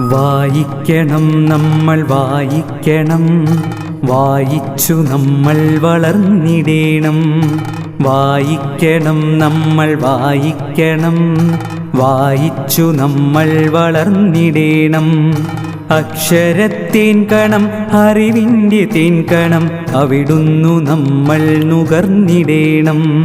വായിക്കണം നമ്മൾ വായിക്കണം. വായിച്ചു നമ്മൾ വളർന്നിടേണം. വായിക്കണം നമ്മൾ വായിക്കണം. വായിച്ചു നമ്മൾ വളർന്നിടേണം. അക്ഷരത്തിൻ കണം അറിവിന്റെ തേൻ കണം അവിടുന്നു നമ്മൾ നുകർന്നിടേണം.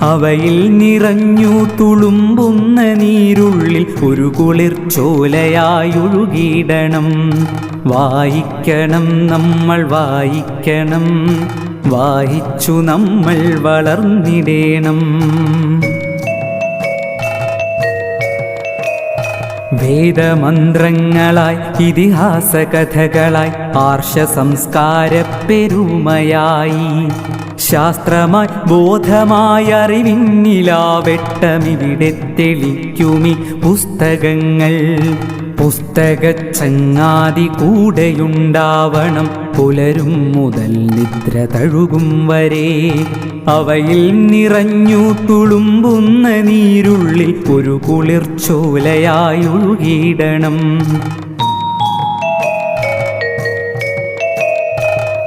അവയിൽ നിറഞ്ഞു തുളുമ്പുന്ന നീരുള്ളിൽ ഒരു കുളിർച്ചോലയായൊഴുകിയിടണം വായിക്കണം നമ്മൾ വായിക്കണം. വായിച്ചു നമ്മൾ വളർന്നിടേണം. വേദമന്ത്രങ്ങളായി ഇതിഹാസ കഥകളായി ആർഷ സംസ്കാര പെരുമയായി ശാസ്ത്രമായി ബോധമായ അറിവിന്നിലാവെട്ടമിവിടെ തെളിക്കുമി പുസ്തകങ്ങൾ. പുസ്തക ചങ്ങാതി കൂടെയുണ്ടാവണം പുലരും മുതൽ നിദ്ര തഴുകും വരെ അവയിൽ നിറഞ്ഞു തുളുമ്പുന്ന നീരുള്ളിൽ ഒരു കുളിർച്ചോലയായൊഴുകിയിടണം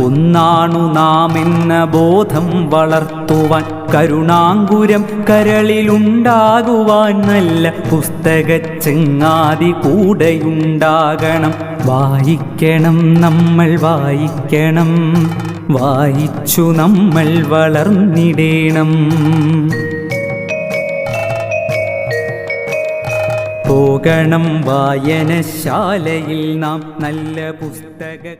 ഒന്നാണു നാം എന്ന ബോധം വളർത്തുവാൻ കരുണാങ്കുരം കരളിലുണ്ടാകുവാൻ നല്ല പുസ്തക ചെങ്ങാതി കൂടെയുണ്ടാകണം. വായിക്കണം നമ്മൾ വായിക്കണം. വായിച്ചു നമ്മൾ വളർന്നിടേണം. പോകണം വായനശാലയിൽ നാം നല്ല പുസ്തക